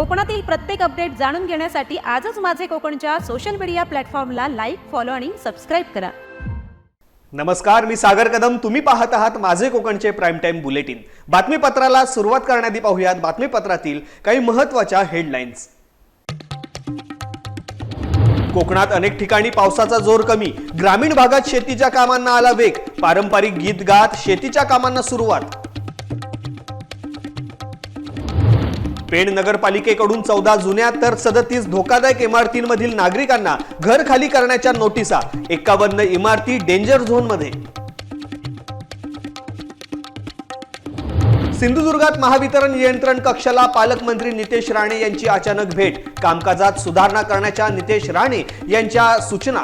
कोकणातील प्रत्येक अपडेट जाणून घेण्यासाठी आजच माझे कोकणच्या सोशल मीडिया प्लॅटफॉर्मला लाईक फॉलो आणि सबस्क्राईब करा. नमस्कार मी सागर कदम. तुम्ही पाहत आहात माझे कोकणचे प्राईम टाइम बुलेटिन बातमीपत्राला सुरुवात करण्याआधी पाहूयात बातमीपत्रातील काही महत्त्वाच्या हेडलाईन्स कोकणात अनेक ठिकाणी पावसाचा जोर कमी. ग्रामीण भागात शेतीच्या कामांना आला वेग. पारंपरिक गीत गात शेतीच्या कामांना सुरुवात. पेण नगरपालिकेकडून चौदा जुन्या तर सदतीस धोकादायक इमारतींमधील नागरिकांना घर खाली करण्याच्या नोटिसा. एक्कावन्न इमारती डेंजर झोनमध्ये सिंधुदुर्गात महावितरण नियंत्रण कक्षाला पालकमंत्री नितेश राणे यांची अचानक भेट. कामकाजात सुधारणा करण्याच्या नितेश राणे यांच्या सूचना.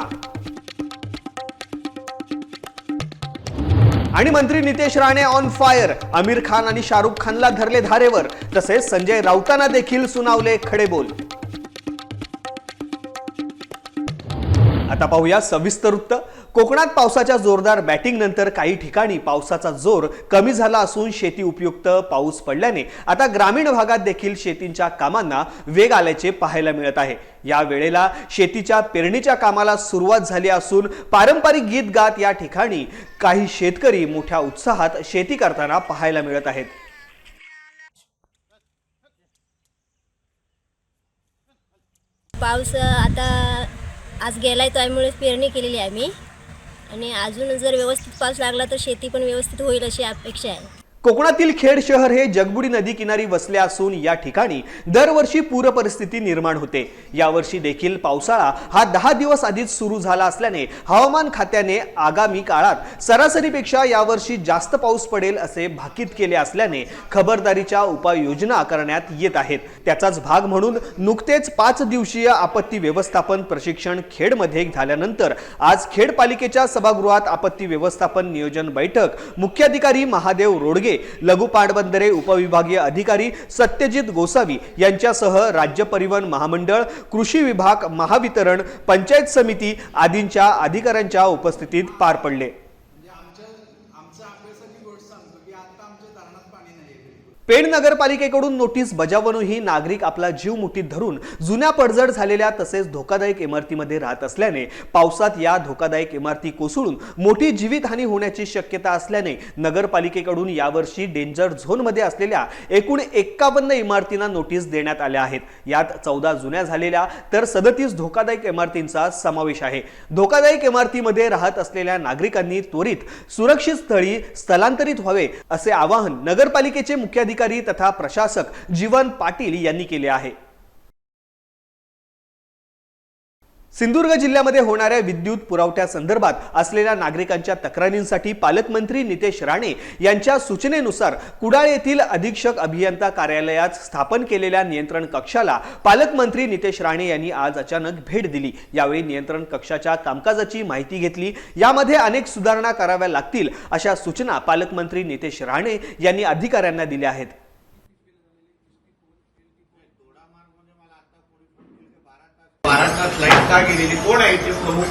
आणि मंत्री नितेश राणे ऑन फायर आमिर खान आणि शाहरुख खानला धरले धारेवर. तसेच संजय राऊतांना देखील सुनावले खडे बोल आता पाहूया सविस्तर वृत्त. कोकणात पावसाच्या जोरदार बॅटिंग नंतर काही ठिकाणी पावसाचा जोर कमी झाला असून शेती उपयुक्त पाऊस पडल्याने आता ग्रामीण भागात देखील शेतींच्या कामांना वेग आल्याचे पाहायला मिळत आहे. या वेळेला शेतीच्या पेरणीच्या कामाला सुरुवात झाली असून पारंपरिक गीत गात या ठिकाणी काही शेतकरी मोठ्या उत्साहात शेती करताना पाहायला मिळत आहेत. पाऊस आता आज गेलाय त्यामुळे पेरणी केलेली आहे आम्ही. आणि अजून जर व्यवस्थित पाऊस लागला तर शेती पण व्यवस्थित होईल अशी अपेक्षा आहे. कोकणातील खेड शहर हे जगबुडी नदी किनारी वसले असून या ठिकाणी दरवर्षी पूर परिस्थिती निर्माण होते. यावर्षी देखील पावसाळा हा दहा दिवस आधीच सुरू झाला असल्याने हवामान खात्याने आगामी काळात सरासरीपेक्षा यावर्षी जास्त पाऊस पडेल असे भाकीत केले असल्याने खबरदारीच्या उपाययोजना करण्यात येत आहेत. त्याचाच भाग म्हणून नुकतेच पाच दिवसीय आपत्ती व्यवस्थापन प्रशिक्षण खेडमध्ये झाल्यानंतर आज खेड पालिकेच्या सभागृहात आपत्ती व्यवस्थापन नियोजन बैठक मुख्याधिकारी महादेव रोडगे लघु पाटबंदरे उपविभागीय अधिकारी सत्यजित गोसावी यांच्यासह राज्य परिवहन महामंडळ कृषी विभाग महावितरण पंचायत समिती आदींच्या अधिकाऱ्यांच्या उपस्थितीत पार पडले. पेण नगरपालिकेकडून नोटीस बजावूनही नागरिक आपला जीव मुठीत धरून जुन्या पडझड झालेल्या तसेच धोकादायक इमारतीमध्ये राहत असल्याने पावसात या धोकादायक इमारती कोसळून मोठी जीवितहानी होण्याची शक्यता असल्याने नगरपालिकेकडून यावर्षी डेंजर झोनमध्ये असलेल्या एकूण एक्कावन्न इमारतींना नोटीस देण्यात आल्या आहेत. यात चौदा जुन्या झालेल्या तर सदतीस धोकादायक इमारतींचा समावेश आहे. धोकादायक इमारतीमध्ये राहत असलेल्या नागरिकांनी त्वरित सुरक्षित स्थळी स्थलांतरित व्हावे असे आवाहन नगरपालिकेचे मुख्याधिकारी तथा प्रशासक जीवन पाटील यांनी केले आहे. सिंधुदुर्ग जिल्ह्यामध्ये होणाऱ्या विद्युत पुरवठ्यासंदर्भात असलेल्या नागरिकांच्या तक्रारींसाठी पालकमंत्री नितेश राणे यांच्या सूचनेनुसार कुडाळ येथील अधीक्षक अभियंता कार्यालयात स्थापन केलेल्या नियंत्रण कक्षाला पालकमंत्री नितेश राणे यांनी आज अचानक भेट दिली. यावेळी नियंत्रण कक्षाच्या कामकाजाची माहिती घेतली. यामध्ये अनेक सुधारणा कराव्या लागतील अशा सूचना पालकमंत्री नितेश राणे यांनी अधिकाऱ्यांना दिल्या आहेत. तास लाइट का गेलेली? कोण आहे ते प्रमुख?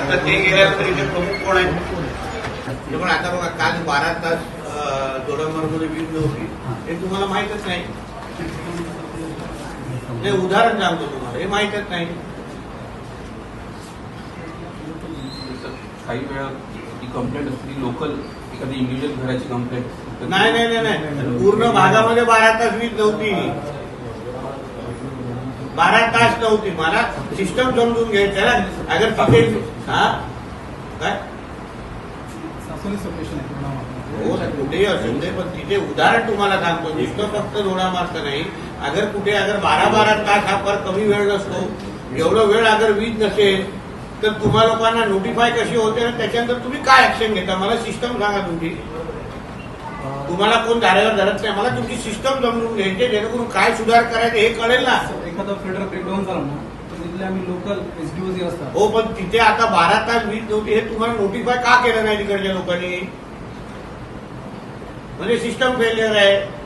आता ते गेल्यानंतर इथे प्रमुख कोण आहे? ते पण आता बघा काल बारा तास दोडामार्गमध्ये वीज नव्हती. हे तुम्हाला माहीतच नाही. ते उदाहरण सांगतो तुम्हाला. हे माहीतच नाही. काही वेळा ती कंप्लेंट असते ती लोकल एखादी इंडिव्हिज्युअल घराची कंप्लेंट नाही नाही नाही नाही. पूर्ण भागामध्ये बारा तास वीज नव्हती. बारा तास नव्हती. मला सिस्टम समजून घ्यायचं ना अगर तिथे हा? काय? हो कुठेही असेल ते पण तिथे उदाहरण तुम्हाला सांगतो. नुसतं फक्त दोडा मारतं नाही. अगर कुठे अगर बारा बारा तास हा फार कमी वेळ नसतो. एवढं वेळ अगर वीज नसेल तर तुम्हा लोकांना नोटिफाय कशी होते आणि त्याच्यानंतर तुम्ही काय ऍक्शन घेता? मला सिस्टम सांगा तुमची. तुम्हाला कोण धारेवर धरत नाही. मला तुमची सिस्टम समजून घ्यायची जेणेकरून काय सुधार करायचे हे कळेल ना. एखादा फिल्टर ब्रेकडाऊन झाला ना तर तिथले आम्ही लोकल एसडीओ असतात. हो पण तिथे आता बारा तास वीज नव्हती हे तुम्हाला नोटिफाय का केलं नाही तिकडच्या लोकांनी? म्हणजे सिस्टम फेल्युअर आहे.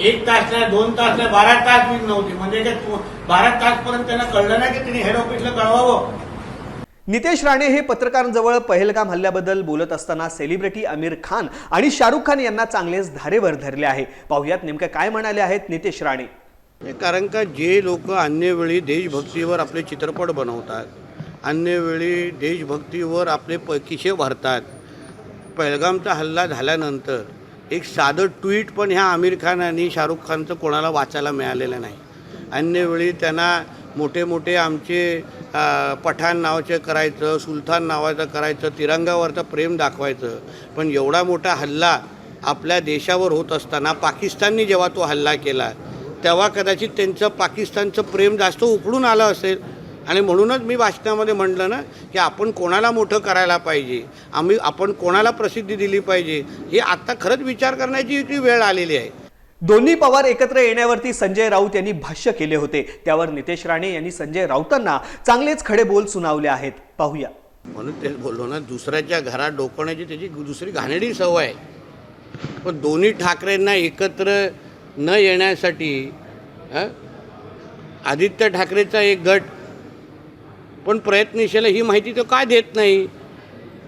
एक तास नाही दोन तास नाही बारा तास वीज नव्हती. म्हणजे बारा तासपर्यंत त्यांना कळलं नाही की त्यांनी हेड ऑफिसला कळवावं. नितेश राणे हे पत्रकारांजवळ पहलगाम हल्ल्याबद्दल बोलत असताना सेलिब्रिटी आमिर खान आणि शाहरुख खान यांना चांगलेच धारेवर धरले आहे. पाहुयात नेमकं काय म्हणाले आहेत नितेश राणे. कारण का जे लोक अन्यवेळी देशभक्तीवर आपले चित्रपट बनवतात अन्यवेळी देशभक्तीवर आपले प किशे भरतात पहलगामचा हल्ला झाल्यानंतर एक साधं ट्विट पण ह्या आमिर खान आणि शाहरुख खानचं कोणाला वाचायला मिळालेलं नाही. अन्यवेळी त्यांना मोठे मोठे आमचे पठाण नावाचं करायचं सुलतान नावाचं करायचं तिरंगावरचं प्रेम दाखवायचं. पण एवढा मोठा हल्ला आपल्या देशावर होत असताना पाकिस्ताननी जेव्हा तो हल्ला केला तेव्हा कदाचित त्यांचं पाकिस्तानचं प्रेम जास्त उकळून आलं असेल. आणि म्हणूनच मी भाषणामध्ये म्हटलं ना की आपण कोणाला मोठं करायला पाहिजे? आम्ही आपण कोणाला प्रसिद्धी दिली पाहिजे? हे आत्ता खरंच विचार करण्याची ती वेळ आलेली आहे. दोन्ही पवार एकत्र येण्यावरती संजय राऊत यांनी भाष्य केले होते. त्यावर नितेश राणे यांनी संजय राऊतांना चांगलेच खडे बोल सुनावले आहेत. पाहूया. म्हणून ते बोललो ना दुसऱ्याच्या घरात डोकवण्याची त्याची दुसरी घाणेडी सवय आहे. पण दोन्ही ठाकरेंना एकत्र न येण्यासाठी आदित्य ठाकरेचा एक गट पण प्रयत्नशील ही माहिती तो का देत नाही?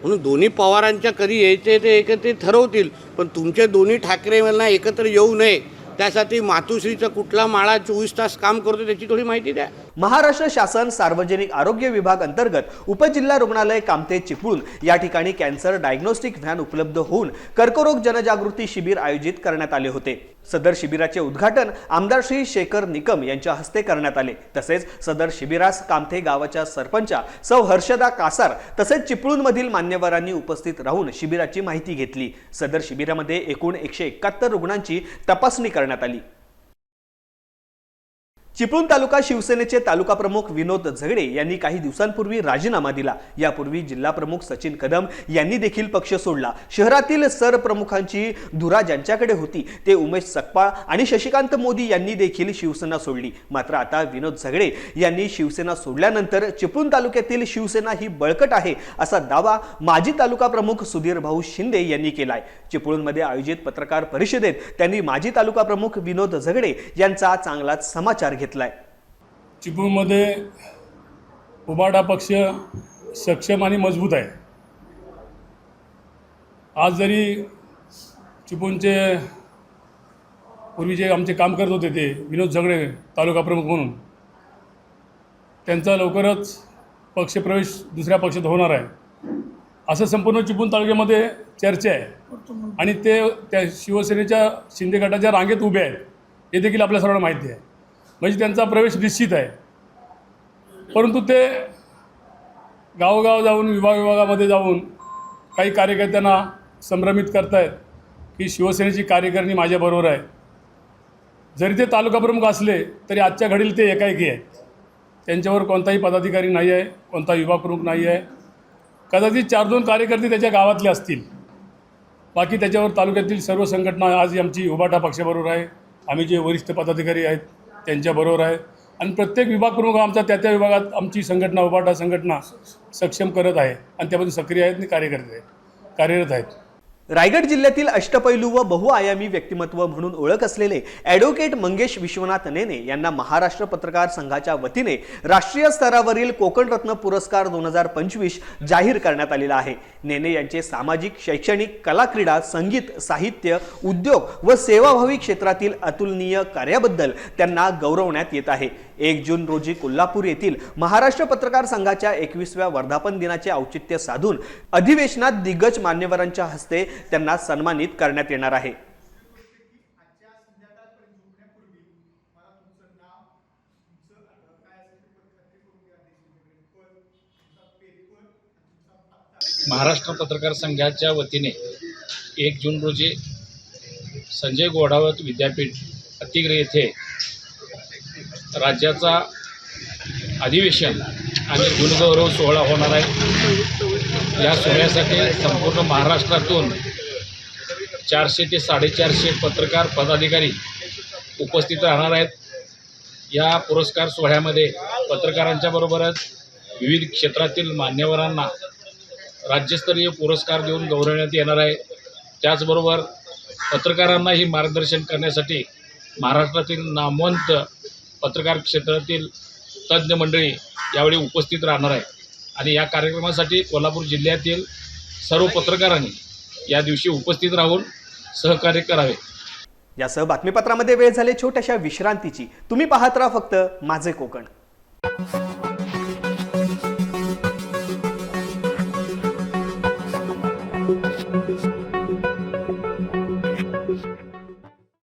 म्हणून दोन्ही पवारांच्या कधी यायचे ते एकत्रित ठरवतील. पण तुमचे दोन्ही ठाकरे मला एकत्र येऊ नये. त्यासाठी मातुश्रीचा कुठला माळा चोवीस तास काम करतो त्याची थोडी माहिती द्या. महाराष्ट्र शासन सार्वजनिक आरोग्य विभाग अंतर्गत उपजिल्हा रुग्णालय कामते चिपळूण या ठिकाणी कॅन्सर डायग्नोस्टिक व्हॅन उपलब्ध होऊन कर्करोग जनजागृती शिबिर आयोजित करण्यात आले होते. सदर शिबिराचे उद्घाटन आमदार श्री शेखर निकम यांच्या हस्ते करण्यात आले. तसेच सदर शिबिरास कामथे गावाच्या सरपंचा सौ हर्षदा कासार तसेच चिपळूणमधील मान्यवरांनी उपस्थित राहून शिबिराची माहिती घेतली. सदर शिबिरामध्ये एकूण एकशे एकाहत्तर रुग्णांची तपासणी करण्यात आली. चिपळूण तालुका शिवसेनेचे तालुका प्रमुख विनोद झगडे यांनी काही दिवसांपूर्वी राजीनामा दिला. यापूर्वी जिल्हा प्रमुख सचिन कदम यांनी देखील पक्ष सोडला. शहरातील सरप्रमुखांची धुरा ज्यांच्याकडे होती ते उमेश सकपाळ आणि शशिकांत मोदी यांनी देखील शिवसेना सोडली. मात्र आता विनोद झगडे यांनी शिवसेना सोडल्यानंतर चिपळूण तालुक्यातील शिवसेना ही बळकट आहे असा दावा माजी तालुका प्रमुख सुधीर भाऊ शिंदे यांनी केलाय. चिपळूणमध्ये आयोजित पत्रकार परिषदेत त्यांनी माजी तालुका प्रमुख विनोद झगडे यांचा चांगलाच समाचार घेतलाय. चिपळूणमध्ये उबाडा पक्ष सक्षम आणि मजबूत आहे. आज जरी चिपळूणचे पूर्वी जे आमचे काम करत होते ते विनोद झगडे तालुका प्रमुख म्हणून त्यांचा लवकरच पक्षप्रवेश दुसऱ्या पक्षात होणार आहे. असं संपूर्ण चिपळूण तालुक्यामध्ये चर्चा आहे. आणि ते त्या शिवसेनेच्या शिंदे गटाच्या रांगेत उभे आहेत. हे देखील आपल्या सर्वांना माहिती आहे. म्हणजे त्यांचा प्रवेश निश्चित आहे. परंतु ते गावोगाव जाऊन विभाग विभागामध्ये जाऊन काही कार्यकर्त्यांना संभ्रमित करतायत की शिवसेनेची कार्यकारिणी माझ्याबरोबर आहे. जरी ते तालुकाप्रमुख असले तरी आजच्या घडीला ते एकाएकी आहेत. त्यांच्यावर कोणताही पदाधिकारी नाही आहे कोणता विभाग प्रमुख नाही आहे. कदाचित चार दोन कार्यकर्ते त्याच्या गावातले असतील. बाकी त्याच्यावर तालुक्यातील सर्व संघटना आज आमची उभाटा पक्षाबरोबर आहे. आम्ही जे वरिष्ठ पदाधिकारी आहेत त्यांच्याबरोबर आहे. आणि प्रत्येक विभाग प्रमुख आमचा त्या त्या विभागात आमची संघटना उभाटा संघटना सक्षम करत आहे. आणि त्यामध्ये सक्रिय आहेत आणि कार्यकर्ते आहेत कार्यरत आहेत. रायगड जिल्ह्यातील अष्टपैलू व बहुआयामी व्यक्तिमत्व म्हणून ओळख असलेले ॲडव्होकेट मंगेश विश्वनाथ नेने यांना महाराष्ट्र पत्रकार संघाच्या वतीने राष्ट्रीय स्तरावरील कोकणरत्न पुरस्कार दोन हजार पंचवीस जाहीर करण्यात आलेला आहे. नेने यांचे सामाजिक शैक्षणिक कला क्रीडा संगीत साहित्य उद्योग व सेवाभावी क्षेत्रातील अतुलनीय कार्याबद्दल त्यांना गौरवण्यात येत आहे. एक जून रोजी कोल्हापूर येथील महाराष्ट्र पत्रकार संघाच्या एकवीसव्या वर्धापन दिनाचे औचित्य साधून अधिवेशनात दिग्गज मान्यवरांच्या हस्ते त्यांना सन्मानित करण्यात येणार आहे. महाराष्ट्र पत्रकार संघाच्या वतीने एक जून रोजी संजय गोडावत विद्यापीठ अतिग्रे येथे राज्याचा अधिवेशन आणि गुणगौरव सोहळा होणार आहे. या सोहळ्यासाठी संपूर्ण महाराष्ट्रातून चारशे ते साडेचारशे पत्रकार पदाधिकारी उपस्थित राहणार आहेत. या पुरस्कार सोहळ्यामध्ये पत्रकारांच्या बरोबरच विविध क्षेत्रातील मान्यवरांना राज्यस्तरीय पुरस्कार देऊन गौरवण्यात येणार आहे. त्याचबरोबर पत्रकारांनाही मार्गदर्शन करण्यासाठी महाराष्ट्रातील नामवंत पत्रकार क्षेत्रातील तज्ज्ञ मंडळी यावेळी उपस्थित राहणार आहे आणि या कार्यक्रमासाठी कोल्हापूर जिल्ह्यातील सर्व पत्रकारांनी या दिवशी उपस्थित राहून सहकार्य करावे. यासह बातमीपत्रामध्ये वेळ झाले छोट्याशा विश्रांतीची. तुम्ही पाहत राहा फक्त माझे कोकण.